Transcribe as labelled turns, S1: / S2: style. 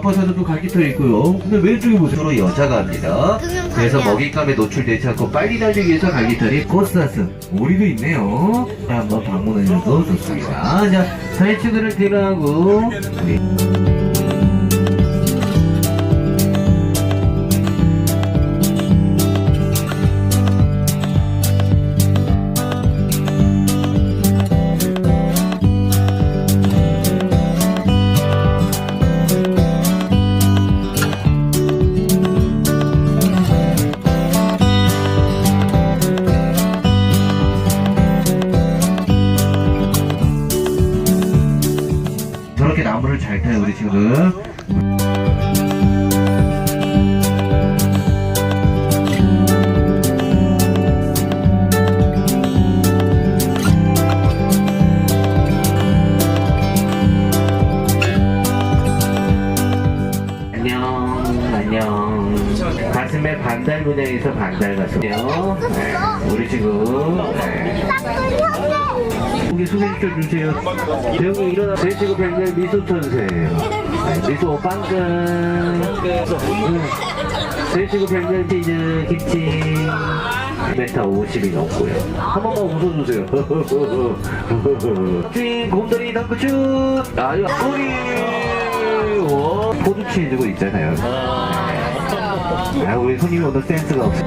S1: 가셔도 갈기털이 있고요. 근데 왼쪽에 보세요. 주로 여자가 합니다. 그래서 먹잇감에 노출되지 않고 빨리 달리기 위해서 갈기털이 코스타스 오리도 있네요. 자, 한번 방문해줘도 좋습니다. 자, 사회친구를 들어가고 우리 나무를 잘 타요 우리 친구들. 안녕, 안녕. 가슴에 반달 분야에서 반달 가슴이요. 네, 우리 지금 네. 여기 소개 좀 주세요. 대형이 일어나. 제 지금 별명 미소 천사예요. 네, 미소 빵근. 제 지금 별명 피즈 김치. 메타 50이 넘고요. 한 번만 웃어주세요. 찐 곰돌이 덩크슛. 아유 꼬리. 오, 포도 취해주고 있잖아요. 아, 우리 손님이 오늘 센스가 없어.